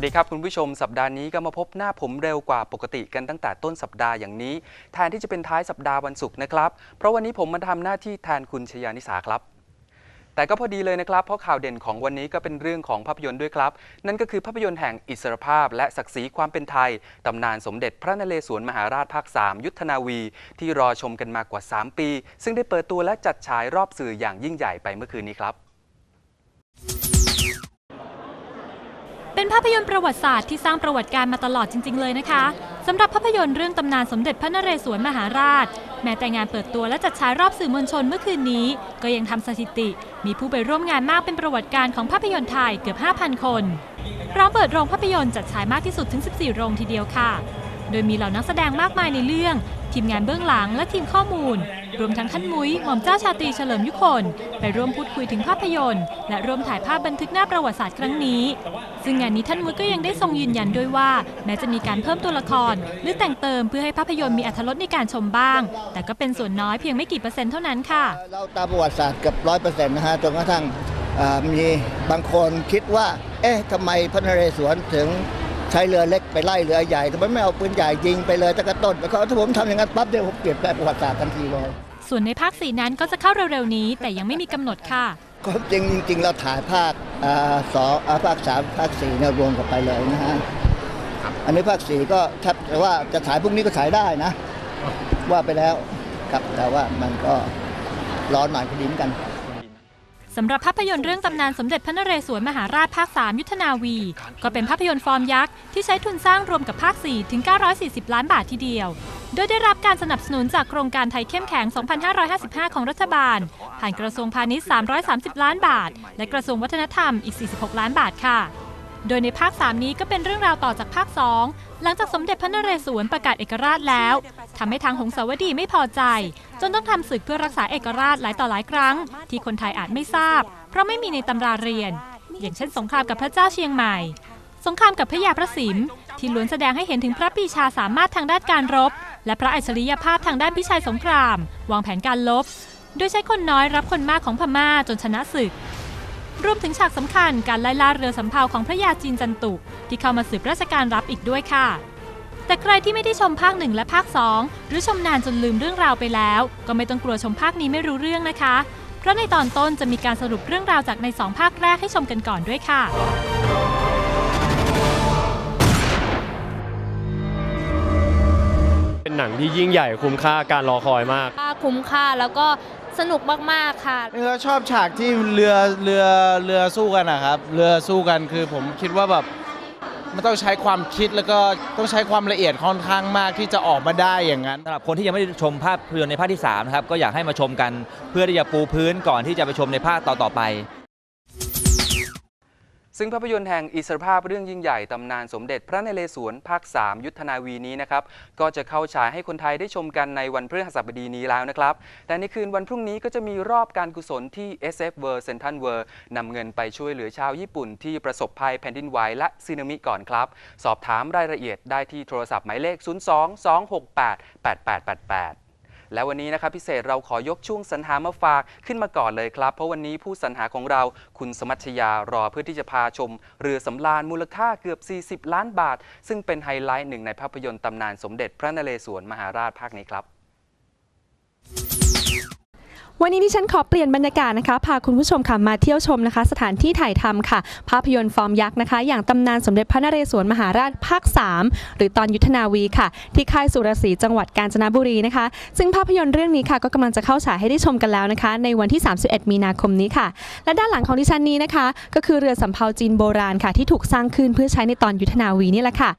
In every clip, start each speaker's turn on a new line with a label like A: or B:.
A: วัสดีครับคุณผู้ชมสัปดาห์นี้ก็มาพบหน้าผมเร็วกว่าปกติกันตั้งแต่ต้นสัปดาห์อย่างนี้แทนที่จะเป็นท้ายสัปดาห์วันศุกร์นะครับเพราะวันนี้ผมมาทำหน้าที่แทนคุณชยานิสาครับ แต่ก็พอดีเลยนะครับ เพราะข่าวเด่นของวันนี้ก็เป็นเรื่องของภาพยนตร์ด้วยครับ นั่นก็คือภาพยนตร์แห่งอิสรภาพ และศักดิ์ศรีความเป็นไทยตำนานสมเด็จพระนเรศวรมหาราชภาค 3 ยุทธนาวี ที่รอชมกันมากว่า 3 ปี ซึ่งได้เปิดตัวและจัดฉายรอบสื่ออย่างยิ่งใหญ่ไปเมื่อคืนนี้ครับ
B: เป็นภาพยนตร์ประวัติศาสตร์ที่สร้างประวัติการมาตลอดจริง ๆ เลยนะคะสำหรับภาพยนตร์เรื่องตำนานสมเด็จพระนเรศวรมหาราช แม้แต่งานเปิดตัวและจัดฉายรอบสื่อมวลชนเมื่อคืนนี้ ก็ยังทำสถิติ มีผู้ไปร่วมงานมากเป็นประวัติการของภาพยนตร์ไทยเกือบ 5,000 คนพร้อมเปิดโรงภาพยนตร์จัดฉายมากที่สุดถึง 14 โรงทีเดียวค่ะ โดยมีเหล่านักแสดงมากมายในเรื่อง ทีมงานเบื้องหลังและทีมข้อมูล รวมทั้งท่านมุ้ยหม่อมเจ้าชาตรีเฉลิมยุคน ไปร่วมพูดคุยถึงภาพยนตร์ และร่วมถ่ายภาพบันทึกหน้าประวัติศาสตร์ครั้งนี้ ซึ่งงานนี้ท่านมุ้ยก็ยังได้ทรงยืนยันด้วยว่า แม้จะมีการเพิ่มตัวละคร หรือแต่งเติมเพื่อให้ภาพยนตร์มีอรรถรสในการชมบ้าง แต่ก็เป็นส่วนน้อยเพียงไม่กี่เปอร์เซ็นต์เท่านั้นค่ะ
C: เราตามประวัติศาสตร์เกือบร้อยเปอร์เซ็นต์นะฮะจนกระทั่งมีบางคนคิดว่า เอ๊ะทำไมพระนเรศวรถึง ใช้เรือเล็กไปไล่เรือใหญ่ทำไมไม่เอาปืนใหญ่ยิงไปเลยตั้งแต่ต้นแล้วก็ถ้าผมทำอย่างนั้นปั๊บเดี๋ยวผมเปลี่ยนแปลงประวัติศาสตร์ทันทีเลย
B: ส่วนในภาคสีนั้นก็จะเข้าเร็วๆนี้ แต่ยังไม่มีกำหนดค่ะ
C: ก็จริงจริงๆเราถ่ายภาคอ่าสองอ่าภาคสามภาคสี่เนี่ยรวมกันไปเลยนะฮะอันนี้ภาคสี่ก็ถ้าแต่ว่าจะถ่ายพรุ่งนี้ก็ถ่ายได้นะ ว่าไปแล้วครับแต่ว่ามันก็ร้อนหน่อยพอดีเหมือนกัน
B: สำหรับภาพยนตร์เรื่องตำนานสมเด็จพระนเรศวรมหาราชภาค 3 ยุทธนาวี ก็เป็นภาพยนตร์ฟอร์มยักษ์ที่ใช้ทุนสร้างรวมกับภาค 4 ถึง 940 ล้านบาททีเดียว โดยได้รับการสนับสนุนจากโครงการไทยเข้มแข็ง 2555 ของรัฐบาล ผ่านกระทรวงพาณิชย์ 330 ล้านบาท และกระทรวงวัฒนธรรมอีก 46 ล้านบาทค่ะ โดยในภาค 3 นี้ก็เป็นเรื่องราวต่อจากภาค 2 หลังจากสมเด็จพระนเรศวรประกาศเอกราชแล้ว ทำให้ทางหงสาวดีไม่พอใจ จนต้องทำศึกเพื่อรักษาเอกราชหลายต่อหลายครั้ง ที่คนไทยอาจไม่ทราบ เพราะไม่มีในตำราเรียน อย่างเช่น สงครามกับพระเจ้าเชียงใหม่ สงครามกับพระยาพระสิมที่ล้วนแสดงให้เห็นถึงพระปีชาสามารถทางด้านการรบ และพระอัจฉริยภาพทางด้านพิชัยสงคราม วางแผนการลบ โดยใช้คนน้อยรับคนมากของพม่าจนชนะศึกรวมถึงฉากสำคัญการไล่ล่าเรือสำเภาของพระยาจีนจันตุ ที่เข้ามาสืบราชการรับอีกด้วยค่ะ แต่ใครที่ไม่ได้ชมภาคหนึ่งและภาค 2 หรือชมนานจนลืมเรื่องราวไปแล้ว ก็ไม่ต้องกลัวชมภาคนี้ไม่รู้เรื่องนะคะ เพราะในตอนต้นจะมีการสรุปเรื่องราวจากในสองภาคแรกให้ชมกันก่อนด้วยค่ะ
D: เป็นหนังที่ยิ่งใหญ่คุ้มค่าการรอคอยมาก
E: ค่าคุ้มค่าแล้วก็สนุกมาก ๆ ค่ะ
F: เราชอบฉากที่เรือเรือเรือสู้กันนะครับ เรือสู้กันคือผมคิดว่าแบบ มันต้องใช้ความคิดแล้วก็ต้องใช้ความละเอียดค่อนข้างมากที่จะออกมาได้อย่างนั้น
G: สำหรับคนที่ยังไม่ได้ชมภาพยนตร์ในภาคที่3นะครับก็อยากให้มาชมกันเพื่อที่จะปูพื้นก่อนที่จะไปชมในภาคต่อๆไป
A: ซึ่งภาพยนตร์แห่งอิสรภาพเรื่องยิ่งใหญ่ตำนานสมเด็จพระนเรศวรภาค 3 ยุทธนาวีนี้นะครับก็จะเข้าฉายให้คนไทยได้ชมกันในวันพฤหัสบดีนี้แล้วนะครับ แต่ในคืนวันพรุ่งนี้ก็จะมีรอบการกุศลที่ SF World Central World นำเงินไปช่วยเหลือชาวญี่ปุ่นที่ประสบภัยแผ่นดินไหวและสึนามิก่อนครับ สอบถามรายละเอียดได้ที่โทรศัพท์หมายเลข 02 268 8888 และวันนี้นะครับพิเศษเราขอยกช่วงสรรหามาฝากขึ้นมาก่อนเลยครับ เพราะวันนี้ผู้สรรหาของเราคุณสมัชยารอเพื่อที่จะพาชม เรือสำราญมูลค่าเกือบ 40 ล้านบาท ซึ่งเป็นไฮไลท์หนึ่งในภาพยนตร์ตำนานสมเด็จพระนเรศวรมหาราชภาคนี้ครับ
H: วันนี้ดิฉันขอเปลี่ยนบรรยากาศนะคะ พาคุณผู้ชมค่ะมาเที่ยวชมนะคะ สถานที่ถ่ายทำค่ะ ภาพยนตร์ฟอร์มยักษ์นะคะ อย่างตำนานสมเด็จพระนเรศวรมหาราชภาค 3 หรือตอนยุทธนาวีค่ะ ที่ค่ายสุรศรีจังหวัดกาญจนบุรีนะคะ ซึ่งภาพยนตร์เรื่องนี้ค่ะ ก็กำลังจะเข้าฉายให้ได้ชมกันแล้วนะคะ ในวันที่ 31 มีนาคมนี้ค่ะ และด้านหลังของดิฉันนี้นะคะ ก็คือเรือสำเภาจีนโบราณค่ะ ที่ถูกสร้างขึ้นเพื่อใช้ในตอนยุทธนาวีนี่แหละค่ะ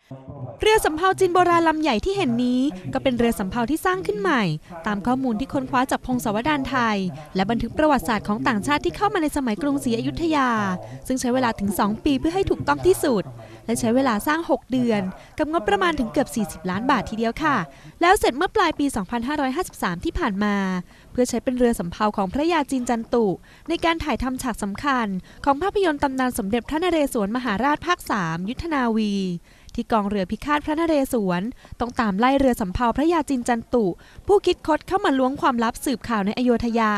I: เรือสำเภาจีนโบราณลำใหญ่ที่เห็นนี้ ก็เป็นเรือสำเภาที่สร้างขึ้นใหม่ ตามข้อมูลที่ค้นคว้าจากพงศาวดารไทยและบันทึกประวัติศาสตร์ของต่างชาติที่เข้ามาในสมัยกรุงศรีอยุธยา ซึ่งใช้เวลาถึง 2 ปีเพื่อให้ถูกต้องที่สุด และใช้เวลาสร้าง 6 เดือน กับงบประมาณถึงเกือบ 40 ล้านบาททีเดียวค่ะ แล้วเสร็จเมื่อปลายปี 2553 ที่ผ่านมา เพื่อใช้เป็นเรือสำเภาของพระยาจีนจันตุ ในการถ่ายทำฉากสำคัญ ของภาพยนตร์ตำนานสมเด็จพระนเรศวรมหาราชภาค 3 ยุทธนาวี ที่กองเรือพิฆาตพระนเรศวร ต้องตามไล่เรือสำเภาพระยาจินจันตุ ผู้คิดคดเข้ามาล้วงความลับสืบข่าวในอโยธยา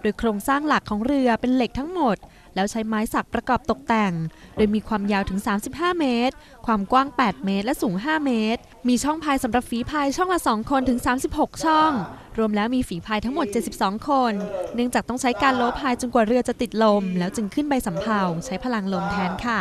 I: โดยโครงสร้างหลักของเรือเป็นเหล็กทั้งหมด แล้วใช้ไม้สักประกอบตกแต่ง โดยมีความยาวถึง 35 เมตร ความกว้าง 8 เมตร และสูง 5 เมตร มีช่องพายสำหรับฝีพายช่องละ 2 คนถึง 36 ช่อง รวมแล้วมีฝีพายทั้งหมด 72 คน เนื่องจากต้องใช้การโลพายจนกว่าเรือจะติดลม แล้วจึงขึ้นใบสำเภาใช้พลังลมแทนค่ะ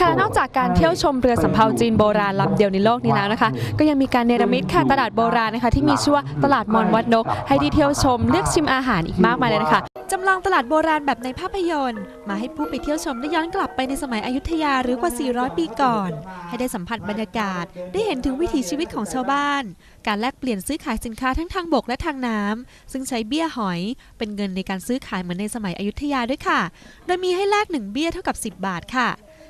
H: ค่ะ นอกจากการเที่ยวชมเรือสำเภาจีนโบราณลำเดียวในโลกนี้แล้วนะคะ ก็ยังมีการเนรมิตค่ะตลาดโบราณนะคะ ที่มีชื่อว่าตลาดมอนวัดนก ให้ที่เที่ยวชมเลือกชิมอาหารอีกมากมายเลยนะคะ
I: จำลองตลาดโบราณแบบในภาพยนตร์ มาให้ผู้ไปเที่ยวชมได้ย้อนกลับไปในสมัยอยุธยาหรือกว่า 400 ปีก่อน ให้ได้สัมผัสบรรยากาศ ได้เห็นถึงวิถีชีวิตของชาวบ้าน การแลกเปลี่ยนซื้อขายสินค้าทั้งทางบกและทางน้ำซึ่งใช้เบี้ยหอย เป็นเงินในการซื้อขายเหมือนในสมัยอยุธยาด้วยค่ะ โดยมีให้แลกหนึ่งเบี้ยเท่ากับ 10 บาทค่ะ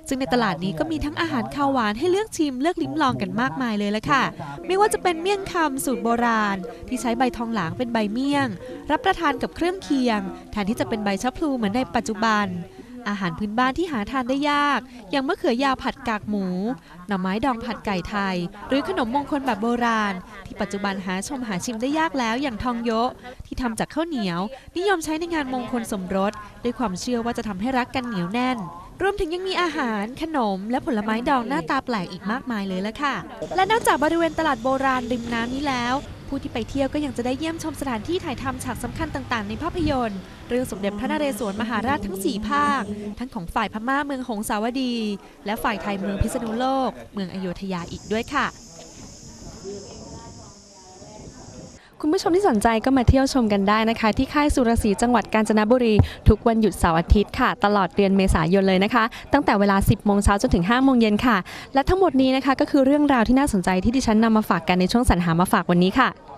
I: ซึ่งในตลาดนี้ก็มีทั้งอาหารคาวหวานให้เลือกชิมเลือกลิ้มลองกันมากมายเลยละค่ะ ไม่ว่าจะเป็นเมี่ยงคำสูตรโบราณ ที่ใช้ใบทองหลางเป็นใบเมี่ยง รับประทานกับเครื่องเคียงแทนที่จะเป็นใบชะพลูเหมือนในปัจจุบัน อาหารพื้นบ้านที่หาทานได้ยาก อย่างมะเขือยาวผัดกากหมู หน่อไม้ดองผัดไก่ไทย หรือขนมมงคลแบบโบราณ ที่ปัจจุบันหาชมหาชิมได้ยากแล้วอย่างทองโยะที่ทำจากข้าวเหนียว นิยมใช้ในงานมงคลสมรสด้วยความเชื่อว่าจะทำให้รักกันเหนียวแน่น รวมถึงยังมีอาหาร ขนม และผลไม้ดองหน้าตาแปลกอีกมากมายเลยละค่ะ และนอกจากบริเวณตลาดโบราณริมน้ำนี้แล้ว ผู้ที่ไปเที่ยวก็ยังจะได้เยี่ยมชมสถานที่ถ่ายทำฉากสำคัญต่างๆ ในภาพยนตร์ เรื่องสมเด็จพระนเรศวรมหาราชทั้ง 4 ภาค ทั้งของฝ่ายพม่าเมืองหงสาวดี และฝ่ายไทยเมืองพิษณุโลก เมืองอโยธยาอีกด้วยค่ะ
H: คุณผู้ชมที่สนใจก็มาเที่ยวชมกันได้นะคะ ที่ค่ายสุรศรีจังหวัดกาญจนบุรี ทุกวันหยุดเสาร์อาทิตย์ค่ะ ตลอดเดือนเมษายนเลยนะคะ ตั้งแต่เวลา 10 โมงเช้าจนถึง 5 โมงเย็นค่ะ และทั้งหมดนี้นะคะก็คือเรื่องราวที่น่าสนใจที่ดิฉันนำมาฝากกันในช่วงสรรหามาฝากวันนี้ค่ะ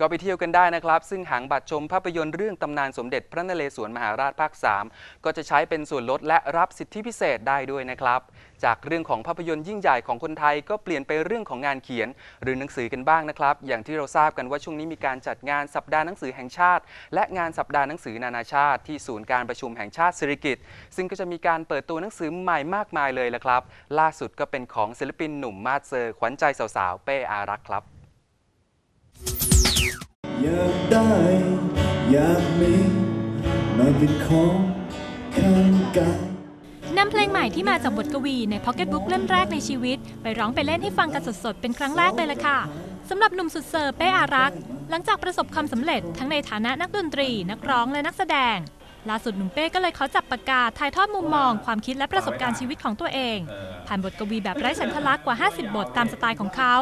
A: ก็ไปเที่ยวกันได้นะครับ ซึ่งหางบัตรชมภาพยนตร์เรื่องตำนานสมเด็จพระนเรศวรมหาราชภาค 3 ก็จะใช้เป็นส่วนลดและรับสิทธิพิเศษได้ด้วยนะครับ จากเรื่องของภาพยนตร์ยิ่งใหญ่ของคนไทยก็เปลี่ยนไปเรื่องของงานเขียน หรือหนังสือกันบ้างนะครับ อย่างที่เราทราบกันว่าช่วงนี้มีการจัดงานสัปดาห์หนังสือแห่งชาติ และงานสัปดาห์หนังสือนานาชาติ ที่ศูนย์การประชุมแห่งชาติสิริกิติ์ซึ่งก็จะมีการเปิดตัวหนังสือใหม่มากมายเลยละครับ ล่าสุดก็เป็นของศิลปินหนุ่มมาสเซอร์ขวัญใจสาวๆเป้อารักครับ
J: อยากได้ อยากมีมาเป็นของข้างกาย
B: นำเพลงใหม่ที่มาจากบทกวีในพ็อกเก็ตบุ๊กเล่มแรกในชีวิต ไปร้องไปเล่นให้ฟังกันสดๆ เป็นครั้งแรกเลยล่ะค่ะสำหรับหนุ่มสุดเซอร์เป้อารักษ์หลังจากประสบความสำเร็จทั้งในฐานะนักดนตรี นักร้องและนักแสดง ล่าสุดหนุ่มเป้ก็เลยขอจับปากกาถ่ายทอดมุมมอง ความคิดและประสบการณ์ชีวิตของตัวเอง ผ่านบทกวีแบบไร้ฉันทลักษณ์กว่า 50 บทตามสไตล์ของเขา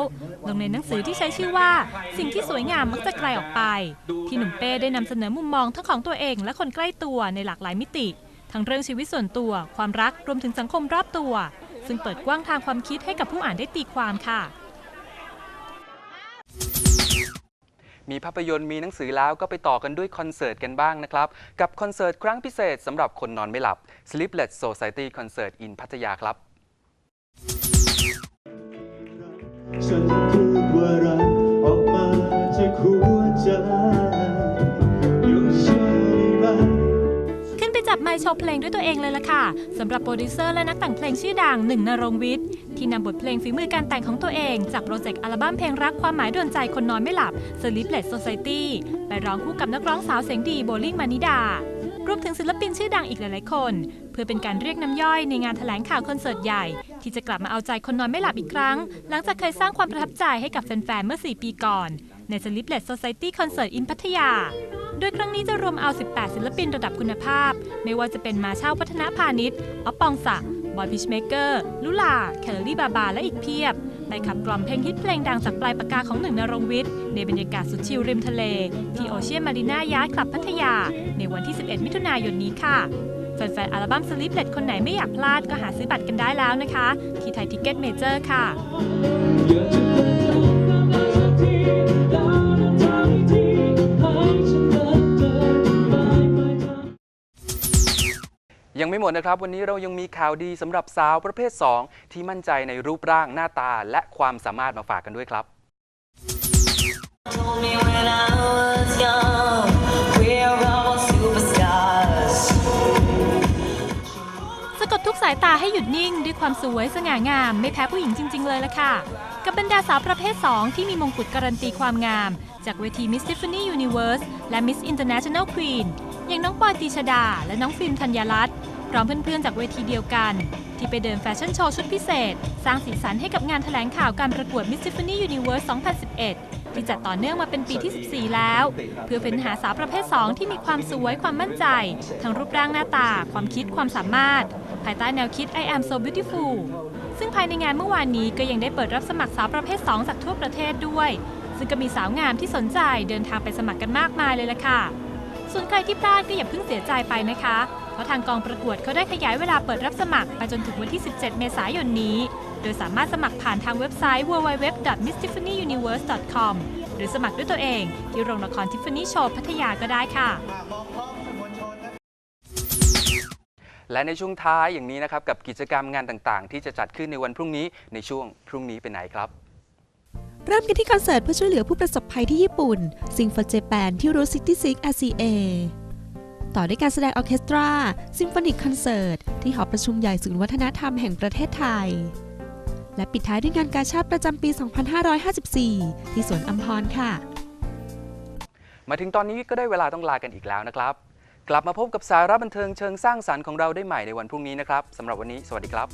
B: ลงในหนังสือที่ใช้ชื่อว่า สิ่งที่สวยงามมักจะไกลออกไป ที่หนุ่มเป้ได้นำเสนอมุมมองทั้งของตัวเอง และคนใกล้ตัวในหลากหลายมิติ ทั้งเรื่องชีวิตส่วนตัว ความรักรวมถึงสังคมรอบตัว ซึ่งเปิดกว้างทางความคิดให้กับผู้อ่านได้ตีความค่ะ
A: มีภาพยนตร์มีหนังสือแล้วก็ไปต่อกันด้วยคอนเสิร์ตกันบ้างนะครับ กับคอนเสิร์ตครั้งพิเศษสำหรับคนนอนไม่หลับ Sleepless Society Concert in พัทยาครับ
J: ไป
B: จับไมค์โชว์เพลงด้วยตัวเองเลยล่ะค่ะสำหรับโปรดิวเซอร์และนักแต่งเพลงชื่อดังหนึ่งนรงวิทย์ ที่นำบทเพลงฝีมือการแต่งของตัวเอง จากโปรเจกต์อัลบั้มเพลงรักความหมายโดนใจคนนอนไม่หลับ Sleepless Society ไปร้องคู่กับนักร้องสาวเสียงดีโบลิ่งมานิดารวมถึงศิลปินชื่อดังอีกหลายๆคน เพื่อเป็นการเรียกน้ำย่อยในงานแถลงข่าวคอนเสิร์ตใหญ่ ที่จะกลับมาเอาใจคนนอนไม่หลับอีกครั้ง หลังจากเคยสร้างความประทับใจให้กับแฟนๆเมื่อ 4 ปีก่อน ใน Sleepless Society Concert in พัทยา โดยครั้งนี้จะรวมเอา 18 ศิลปินระดับคุณภาพ ไม่ว่าจะเป็นมาเช่าพัฒนพาณิชย์อ๊อปปองศักดิ์บอยพิชเมเกอร์ลุลาแคลรี่บาบา และอีกเพียบ ไปขับกล่อมเพลงฮิตเพลงดังจากปลายปากกาของหนึ่งนรงวิทย์ ในบรรยากาศสุดชิลริมทะเล ที่โอเชียนมารีนายาร์ดคลับพัทยา ในวันที่ 11 มิถุนายนนี้ค่ะแฟนๆอัลบั้ม Sleepless คนไหนไม่อยากพลาดก็หาซื้อบัตรกันได้แล้วนะคะ ที่ไทยทิกเก็ตเมเจอร์ค่ะ
A: ยังไม่หมดนะครับ วันนี้เรายังมีข่าวดีสำหรับสาวประเภท 2 ที่มั่นใจในรูปร่างหน้าตาและความสามารถมาฝากกันด้วยครับ
B: สะกดทุกสายตาให้หยุดนิ่ง ด้วยความสวยสง่างาม ไม่แพ้ผู้หญิงจริง ๆ เลยละค่ะ กับบรรดาสาวประเภท 2 ที่มีมงกุฎการันตีความงาม จากเวที Miss Tiffany Universe และ Miss International Queen อย่างน้องปอยตีชดา และน้องฟิล์มธัญรัตน์ พร้อมเพื่อนๆจากเวทีเดียวกัน ที่ไปเดินแฟชั่นโชว์ชุดพิเศษ สร้างสีสันให้กับงานแถลงข่าวการประกวด Miss Tiffany Universe 2011 ที่จัดต่อเนื่องมาเป็นปีที่ 14 แล้ว เพื่อเฟ้นหาสาวประเภท 2 ที่มีความสวยความมั่นใจ ทั้งรูปร่างหน้าตา ความคิดความสามารถ ภายใต้แนวคิด I am so beautiful ซึ่งภายในงานเมื่อวานนี้ก็ยังได้เปิดรับสมัครสาวประเภท 2 จากทั่วประเทศด้วย ซึ่งก็มีสาวงามที่สนใจเดินทางไปสมัครกันมากมายเลยล่ะค่ะ ส่วนใครที่พลาดก็อย่าเพิ่งเสียใจไปนะคะ เพราะทางกองประกวดเขาได้ขยายเวลาเปิดรับสมัคร ไปจนถึงวันที่ 17 เมษายนนี้ โดยสามารถสมัครผ่านทางเว็บไซต์ www.misstiffanyuniverse.com หรือสมัครด้วยตัวเองที่โรงละคร Tiffany Show พัทยาก็ได้ค่ะ
A: และในช่วงท้ายอย่างนี้นะครับกับกิจกรรมงานต่างๆ ที่จะจัดขึ้นในวันพรุ่งนี้ในช่วงพรุ่งนี้เป็นไหนครับ
I: เริ่มกันที่คอนเสิร์ตเพื่อช่วยเหลือผู้ประสบภัยที่ญี่ปุ่น Sing for Japan ที่ Route 66 RCA ต่อด้วยการแสดงออเคสตรา ซิมโฟนิกคอนเสิร์ต ที่หอประชุมใหญ่ศูนย์วัฒนธรรมแห่งประเทศไทย และปิดท้ายด้วยงานกาชาติประจำปี 2554 ที่สวนอัมพรค่ะ
A: มาถึงตอนนี้ก็ได้เวลาต้องลากันอีกแล้วนะครับ กลับมาพบกับสาระบันเทิงเชิงสร้างสรรค์ของเราได้ใหม่ในวันพรุ่งนี้นะครับสำหรับวันนี้ สวัสดีครับ